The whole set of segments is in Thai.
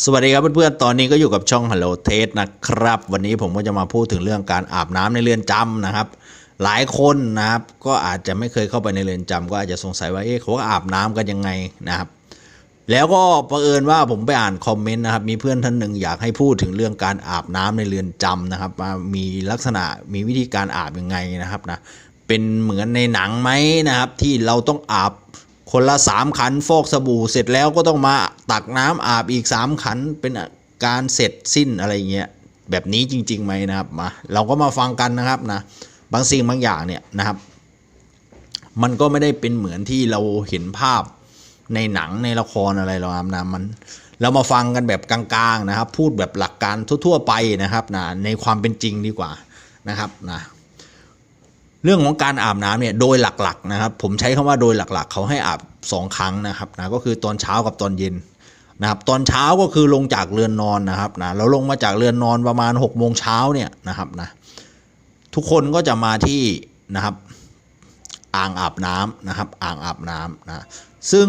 สวัสดีครับเพื่อนๆ ตอนนี้ก็อยู่กับช่อง Hello t a s t นะครับ วันนี้ผมก็จะมาพูดถึงเรื่องการอาบน้ำในเรือนจำนะครับ หลายคนนะครับก็อาจจะไม่เคยเข้าไปในเรือนจำก็อาจจะสงสัยว่าเอ๊ะเขาอาบน้ำกันยังไงนะครับ แล้วก็ประเอิญว่าผมไปอ่านคอมเมนต์นะครับมีเพื่อนท่านหนึ่งอยากให้พูดถึงเรื่องการอาบน้ำในเรือนจำนะครับว่ามีลักษณะมีวิธีการอาบยังไงนะครับนะเป็นเหมือนในหนังไหมนะครับที่เราต้องอาบ คนละสามขันฟอกสบู่เสร็จแล้วก็ต้องมาตักน้ำอาบอีกสามขันเป็นการเสร็จสิ้นอะไรเงี้ยแบบนี้จริงๆไหมนะครับมาเราก็มาฟังกันนะครับนะบางสิ่งบางอย่างเนี่ยนะครับ มันก็ไม่ได้เป็นเหมือนที่เราเห็นภาพในหนังในละครอะไรหรอกครับนะมันเรามาฟังกันแบบกลางๆนะครับ พูดแบบหลักการทั่วๆไปนะครับนะในความเป็นจริงดีกว่านะครับนะ เรื่องของการอาบน้ำเนี่ยโดยหลักๆนะครับผมใช้คำว่าโดยหลักๆ เขาให้อาบสองครั้งนะครับนะก็คือตอนเช้ากับตอนเย็นนะครับตอนเช้าก็คือลงจากเรือนนอนนะครับนะเราลงมาจากเรือนนอนประมาณ6กโมงเช้าเนี่ยนะครับนะทุกคนก็จะมาที่นะครับอ่างอาบน้ำนะครับอ่างอาบน้ำนะซึ่ง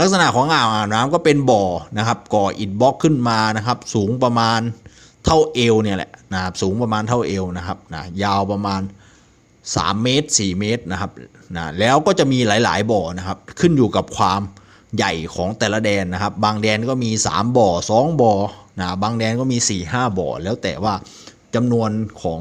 ลักษณะของอ่างอาบน้ำก็เป็นบ่อนะครับก่ออิฐบล็อกขึ้นมานะครับ สูงประมาณเท่าเอวเนี่ยแหละนะครับสูงประมาณเท่าเอวนะครับนะยาวประมาณ 3 เมตร 4 เมตรนะครับนะแล้วก็จะมีหลาย ๆ บ่อนะครับ ขึ้นอยู่กับความใหญ่ของแต่ละแดนนะครับ บางแดนก็มี 3 บ่อ 2 บ่อนะบางแดนก็มี 4 5 บ่อ แล้วแต่ว่าจำนวนของ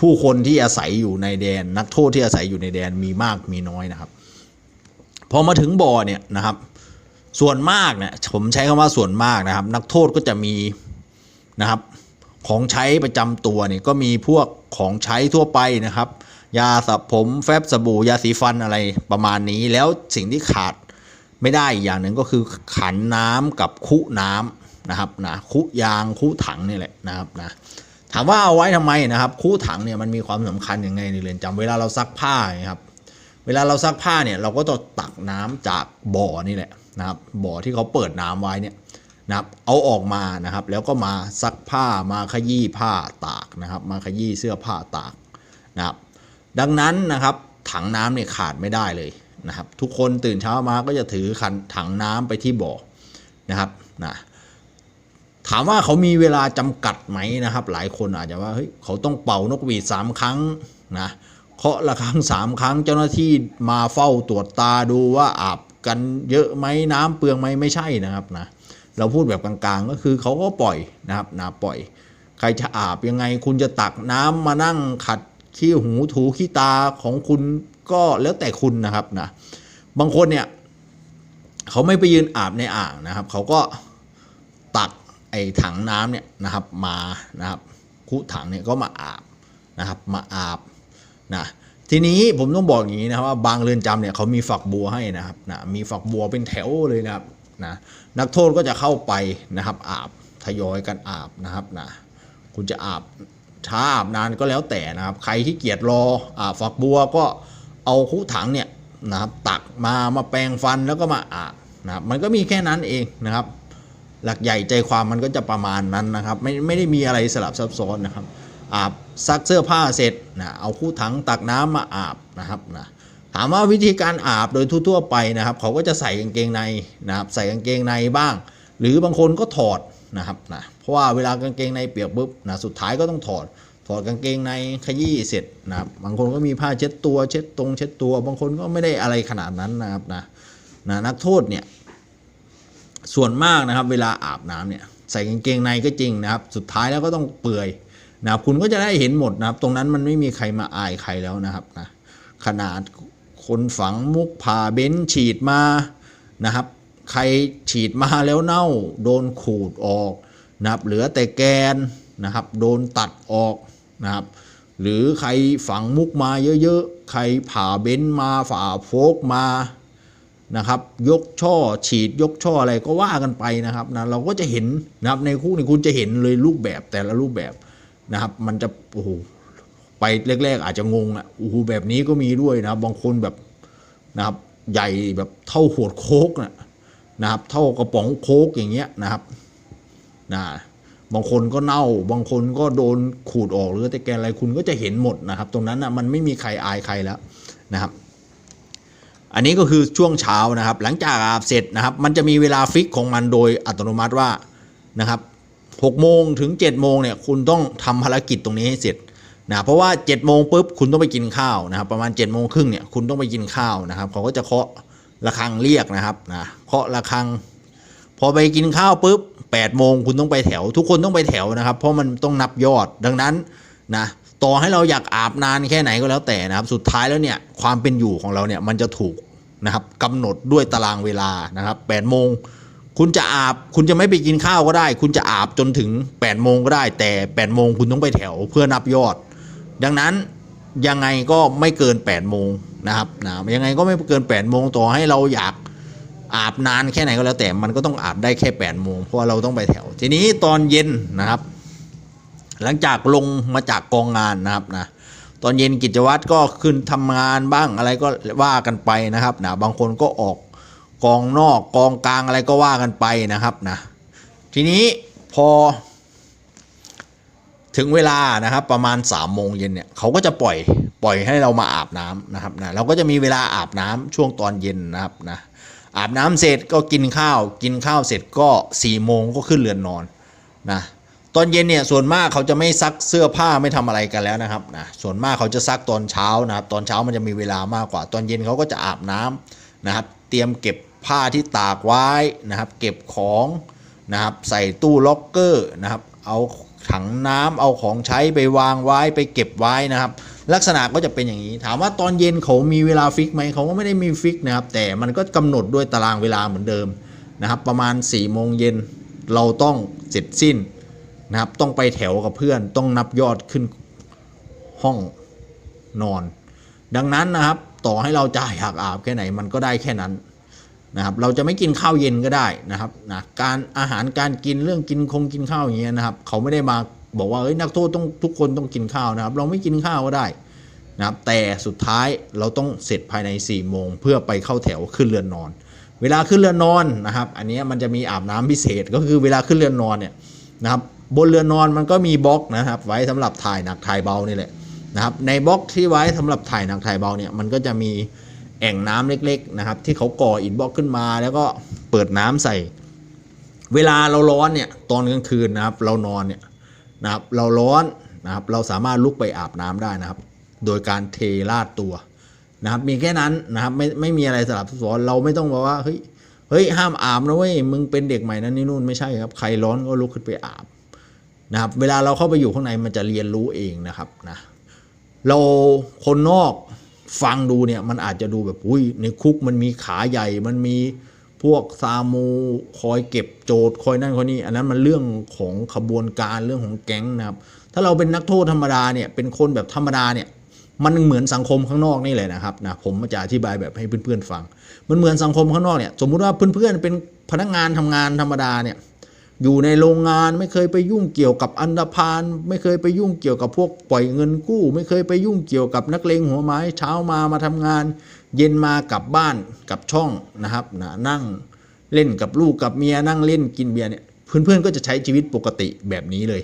ผู้คนที่อาศัยอยู่ในแดน นักโทษที่อาศัยอยู่ในแดนมีมากมีน้อยนะครับ พอมาถึงบ่อเนี่ยนะครับ ส่วนมากเนี่ยผมใช้คำว่าส่วนมากนะครับ นักโทษก็จะมีนะครับ ของใช้ประจำตัวเนี่ยก็มีพวกของใช้ทั่วไปนะครับ ยาสระผมแฟบสบู่ยาสีฟันอะไรประมาณนี้ แล้วสิ่งที่ขาดไม่ได้อีกอย่างหนึ่งก็คือขันน้ำกับคุน้ำนะครับนะคุยางคุถังนี่แหละนะครับนะถามว่าเอาไว้ทำไมนะครับคุถังเนี่ยมันมีความสำคัญยังไงในเรือนจำเวลาเราซักผ้าครับ เวลาเราซักผ้าเนี่ยเราก็ต้องตักน้ำจากบ่อนี่แหละนะครับบ่อที่เขาเปิดน้ำไว้เนี่ย นะครับเอาออกมานะครับ แล้วก็มาซักผ้ามาขยี้ผ้าตากนะครับ มาขยี้เสื้อผ้าตากนะครับ ดังนั้นนะครับถังน้ำเนี่ยขาดไม่ได้เลยนะครับ ทุกคนตื่นเช้ามาก็จะถือขันถังน้ำไปที่บ่อนะครับนะถามว่าเขามีเวลาจำกัดไหมนะครับ หลายคนอาจจะว่าเฮ้ยเขาต้องเป่านกหวีดสามครั้งนะเคาะละครั้งสามครั้งเจ้าหน้าที่มาเฝ้าตรวจตาดูว่าอาบกันเยอะไหมน้ำเปลืองไหมไม่ใช่นะครับนะ เราพูดแบบกลางๆ ก็คือเขาก็ปล่อยนะครับนะปล่อย ใครจะอาบยังไง คุณจะตักน้ำมานั่งขัดขี้หูถูขี้ตาของคุณก็แล้วแต่คุณนะครับนะบางคนเนี่ยเขาไม่ไปยืนอาบในอ่างนะครับ เขาก็ตักไอ้ถังน้ำเนี่ยนะครับมานะครับคุถังเนี่ยก็มาอาบนะครับมาอาบนะทีนี้ผมต้องบอกอย่างนี้นะครับว่าบางเรือนจำเนี่ยเขามีฝักบัวให้นะครับนะมีฝักบัวเป็นแถวเลยนะครับ นะนักโทษก็จะเข้าไปนะครับอาบทยอยกันอาบนะครับนะคุณจะอาบช้าอาบนานก็แล้วแต่นะครับ ใครที่เกียจรออาบฝักบัวก็เอาคุถังเนี่ยนะครับตักมามาแปรงฟันแล้วก็มาอาบนะครับมันก็มีแค่นั้นเองนะครับ หลักใหญ่ใจความมันก็จะประมาณนั้นนะครับ ไม่ไม่ได้มีอะไรสลับซับซ้อนนะครับอาบซักเสื้อผ้าเสร็จนะเอาคู่ถังตักน้ำมาอาบนะครับนะ ถามว่าวิธีการอาบโดยทั่วๆไปนะครับ เขาก็จะใส่กางเกงในนะครับ ใส่กางเกงในบ้าง หรือบางคนก็ถอดนะครับนะเพราะว่าเวลากางเกงในเปียกปุ๊บนะสุดท้ายก็ต้องถอด ถอดกางเกงในขยี้เสร็จนะครับบางคนก็มีผ้าเช็ดตัว เช็ดตรง เช็ดตัว บางคนก็ไม่ได้อะไรขนาดนั้นนะครับนะนะนักโทษเนี่ยส่วนมากนะครับ เวลาอาบน้ำเนี่ยใส่กางเกงในก็จริงนะครับ สุดท้ายแล้วก็ต้องเปื่อยนะครับคุณก็จะได้เห็นหมดนะครับ ตรงนั้นมันไม่มีใครมาอายใครแล้วนะครับนะขนาด คนฝังมุกผ่าเบ้นฉีดมานะครับ ใครฉีดมาแล้วเน่า โดนขูดออกนะครับ เหลือแต่แกนนะครับ โดนตัดออกนะครับ หรือใครฝังมุกมาเยอะๆ ใครผ่าเบ้นมาฝ่าโฟกมานะครับ ยกช่อฉีดยกช่ออะไรก็ว่ากันไปนะครับนะเราก็จะเห็นนะครับในคุกนี่คุณจะเห็นเลยรูปแบบแต่ละรูปแบบนะครับ มันจะโอ้โห ไปแรก ๆ อาจจะงงอะโอ้โหแบบนี้ก็มีด้วยนะบางคนแบบนะครับใหญ่แบบเท่าขวดโค้กนะนะครับ เท่ากระป๋องโค้กอย่างเงี้ยนะครับนะบางคนก็เน่า บางคนก็โดนขูดออกหรือแต่แกอะไรคุณก็จะเห็นหมดนะครับ ตรงนั้นนะมันไม่มีใครอายใครแล้วนะครับ อันนี้ก็คือช่วงเช้านะครับ หลังจากอาบเสร็จนะครับ มันจะมีเวลาฟิกของมันโดยอัตโนมัติว่านะครับ6โมงถึง7โมงเนี่ยคุณต้องทำภารกิจตรงนี้ให้เสร็จ นะเพราะว่า7โมงปุ๊บคุณต้องไปกินข้าวนะครับประมาณ7โมงครึ่งเนี่ยคุณต้องไปกินข้าวนะครับเขาก็จะเคาะระฆังเรียกนะครับนะเคาะระฆัง พอไปกินข้าวปุ๊บ8โมงคุณต้องไปแถว ทุกคนต้องไปแถวนะครับ เพราะมันต้องนับยอดดังนั้นนะต่อให้เราอยากอาบนานแค่ไหนก็แล้วแต่นะครับ สุดท้ายแล้วเนี่ยความเป็นอยู่ของเราเนี่ยมันจะถูกนะครับกำหนดด้วยตารางเวลานะครับ8โมงคุณจะอาบคุณจะไม่ไปกินข้าวก็ได้ คุณจะอาบจนถึง8โมงก็ได้แต่8โมงคุณต้องไปแถวเพื่อนับยอด ดังนั้นยังไงก็ไม่เกิน 8 โมงนะครับนะยังไงก็ไม่เกิน 8 โมงต่อให้เราอยากอาบนานแค่ไหนก็แล้วแต่มันก็ต้องอาบได้แค่8ปดโมงเพราะว่าเราต้องไปแถว ทีนี้ตอนเย็นนะครับ หลังจากลงมาจากกองงานนะครับนะตอนเย็นกิจวัตรก็ขึ้นทำงานบ้างอะไรก็ว่ากันไปนะครับนะบางคนก็ออกกองนอกกองกลางอะไรก็ว่ากันไปนะครับนะทีนี้พอ ถึงเวลานะครับประมาณ3ามโมงเย็นเนี่ยเขาก็จะปล่อยปล่อยให้เรามาอาบน้ำนะครับนะเราก็จะมีเวลาอาบน้ำช่วงตอนเย็นนะครับนะอาบน้ำเสร็จก็กินข้าว กินข้าวเสร็จก็4ี่โมงก็ขึ้นเรือนนอนนะตอนเย็นเนี่ยส่วนมากเขาจะไม่ซักเสื้อผ้าไม่ทำอะไรกันแล้วนะครับนะส่วนมากเขาจะซักตอนเช้านะครับตอนเช้ามันจะมีเวลามากกว่า ตอนเย็นเขาก็จะอาบน้ำนะครับ เตรียมเก็บผ้าที่ตากไว้นะครับ เก็บของนะครับใส่ตู้ล็อกเกอร์นะครับเอา ถังน้ำเอาของใช้ไปวางไว้ไปเก็บไว้นะครับ ลักษณะก็จะเป็นอย่างนี้ ถามว่าตอนเย็นเขามีเวลาฟิกไหมเขาก็ไม่ได้มีฟิกนะครับ แต่มันก็กำหนดด้วยตารางเวลาเหมือนเดิมนะครับ ประมาณ4ี่โมงเย็นเราต้องเสร็จสิ้นนะครับ ต้องไปแถวกับเพื่อนต้องนับยอดขึ้นห้องนอน ดังนั้นนะครับ ต่อให้เราจะอยากอาบแค่ไหนมันก็ได้แค่นั้น นะครับเราจะไม่กินข้าวเย็นก็ได้นะครับนะการอาหารการกินเรื่องกินคงกินข้าวอย่างเงี้ยนะครับ เขาไม่ได้มาบอกว่าเอ้ยนักโทษต้องทุกคนต้องกินข้าวนะครับ เราไม่กินข้าวก็ได้นะครับ แต่สุดท้ายเราต้องเสร็จภายใน4ี่โมงเพื่อไปเข้าแถวขึ้นเรือนนอน เวลาขึ้นเรือนนอนนะครับ อันนี้มันจะมีอาบน้ำพิเศษก็คือเวลาขึ้นเรือนนอนเนี่ยนะครับบนเรือนนอนมันก็มีบล็อกนะครับ ไว้สำหรับถ่ายหนักถ่ายเบานี่แหละนะครับในบล็อกที่ไว้สำหรับถ่ายหนักถ่ายเบาเนี่ยมันก็จะมี แอ่งน้ำเล็กๆนะครับที่เขาก่ออิฐบล็อกขึ้นมา แล้วก็เปิดน้ำใส่ เวลาเราร้อนเนี่ยตอนกลางคืนนะครับเรานอนเนี่ยนะครับเราร้อนนะครับเราสามารถลุกไปอาบน้ำได้นะครับ โดยการเทราดตัวนะครับมีแค่นั้นนะครับไม่ไม่มีอะไรสลับซับซ้อนเราไม่ต้องบอกว่าเฮ้ยเฮ้ยห้ามอาบนะเว้ยมึงเป็นเด็กใหม่นั่นนี่นู่นไม่ใช่ครับใครร้อนก็ลุกขึ้นไปอาบนะครับเวลาเราเข้าไปอยู่ข้างในมันจะเรียนรู้เองนะครับนะเราคนนอก ฟังดูเนี่ยมันอาจจะดูแบบอุ้ยในคุกมันมีขาใหญ่มันมีพวกซามูคอยเก็บโจทย์คอยนั่นคอยนี่อันนั้นมันเรื่องของขบวนการเรื่องของแก๊งนะครับ ถ้าเราเป็นนักโทษธรรมดาเนี่ยเป็นคนแบบธรรมดาเนี่ยมันเหมือนสังคมข้างนอกนี่แหละนะครับนะผมจะอธิบายแบบให้เพื่อนๆฟัง มันเหมือนสังคมข้างนอกเนี่ยสมมุติว่าเพื่อนๆเป็นพนักงานทำงานธรรมดาเนี่ย อยู่ในโรงงานไม่เคยไปยุ่งเกี่ยวกับอันดพานไม่เคยไปยุ่งเกี่ยวกับพวกปล่อยเงินกู้ ไม่เคยไปยุ่งเกี่ยวกับนักเลงหัวไม้เช้ามามาทำงาน เย็นมากลับบ้านกับช่องนะครับนะนั่งเล่นกับลูกกับเมียนั่งเล่นกินเบียร์เนี่ยเพื่อนๆก็จะใช้ชีวิตปกติแบบนี้เลย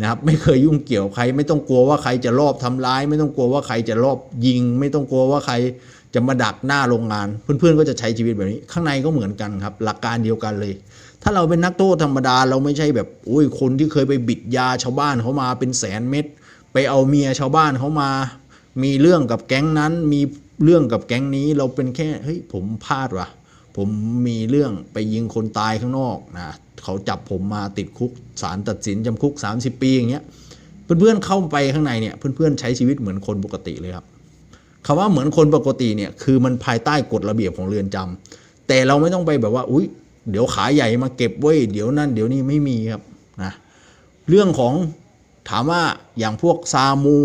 นะครับไม่เคยยุ่งเกี่ยวใคร ไม่ต้องกลัวว่าใครจะรอบทำร้าย ไม่ต้องกลัวว่าใครจะรอบยิง ไม่ต้องกลัวว่าใคร จะมาดักหน้าโรงงาน เพื่อนๆก็จะใช้ชีวิตแบบนี้ ข้างในก็เหมือนกันครับ หลักการเดียวกันเลย ถ้าเราเป็นนักโทษธรรมดาเราไม่ใช่แบบโอ้ยคนที่เคยไปบิดยาชาวบ้านเขามาเป็นแสนเม็ดไปเอาเมียชาวบ้านเขามา มีเรื่องกับแก๊งนั้นมีเรื่องกับแก๊งนี้เราเป็นแค่เฮ้ยผมพลาดว่ะผมมีเรื่องไปยิงคนตายข้างนอกนะเขาจับผมมาติดคุกศาลตัดสินจำคุก 30 ปีอย่างเงี้ยเพื่อนๆเข้าไปข้างในเนี่ยเพื่อนๆใช้ชีวิตเหมือนคนปกติเลยครับ คำว่าเหมือนคนปกติเนี่ยคือมันภายใต้กฎระเบียบของเรือนจำแต่เราไม่ต้องไปแบบว่าอุ้ยเดี๋ยวขาใหญ่มาเก็บไว้เดี๋ยวนั่นเดี๋ยวนี้ไม่มีครับนะเรื่องของถามว่าอย่างพวกซามู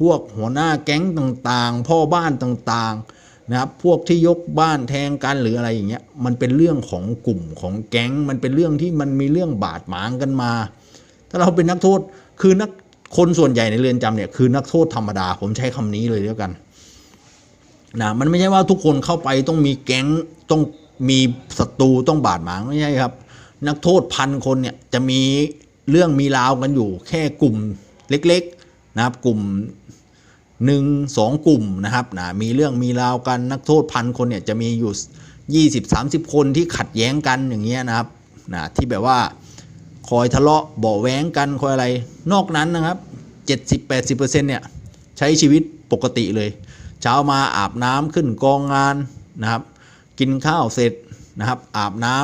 พวกหัวหน้าแก๊งต่างๆ พ่อบ้านต่างๆนะครับพวกที่ยกบ้านแทงกันหรืออะไรอย่างเงี้ยมันเป็นเรื่องของกลุ่มของแก๊ง มันเป็นเรื่องที่มันมีเรื่องบาดหมางกันมา ถ้าเราเป็นนักโทษคือนักคนส่วนใหญ่ในเรือนจำเนี่ยคือนักโทษธรรมดาผมใช้คำนี้เลยแล้วกัน นะมันไม่ใช่ว่าทุกคนเข้าไปต้องมีแก๊งต้องมีศัตรูต้องบาดหมางไม่ใช่ครับ นักโทษพันคนเนี่ยจะมีเรื่องมีราวกันอยู่ แค่กลุ่มเล็กๆนะครับ กลุ่มหนึ่งสองกลุ่มนะครับนะมีเรื่องมีราวกันนักโทษพันคนเนี่ยจะมีอยู่20-30คนที่ขัดแย้งกันอย่างเงี้ยนะครับนะที่แบบว่าคอยทะเลาะเบาแว้งกันคอยอะไร นอกนั้นนะครับ70-80%เนี่ยใช้ชีวิตปกติเลย เช้ามาอาบน้ำขึ้นกองงานนะครับ กินข้าวเสร็จนะครับ อาบน้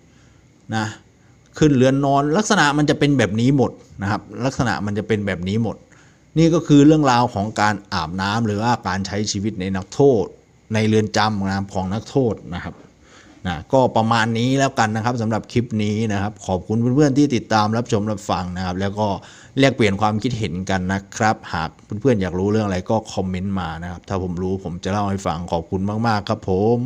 ำนะขึ้นเรือนนอน ลักษณะมันจะเป็นแบบนี้หมดนะครับ ลักษณะมันจะเป็นแบบนี้หมด นี่ก็คือเรื่องราวของการอาบน้ำหรือว่าการใช้ชีวิตในนักโทษ ในเรือนจำนะของนักโทษนะครับนะก็ประมาณนี้แล้วกันนะครับสำหรับคลิปนี้นะครับ ขอบคุณเพื่อนๆที่ติดตามรับชมรับฟังนะครับ แล้วก็ แลกเปลี่ยนความคิดเห็นกันนะครับ หากเพื่อนๆอยากรู้เรื่องอะไรก็คอมเมนต์มานะครับ ถ้าผมรู้ผมจะเล่าให้ฟังขอบคุณมากๆครับผม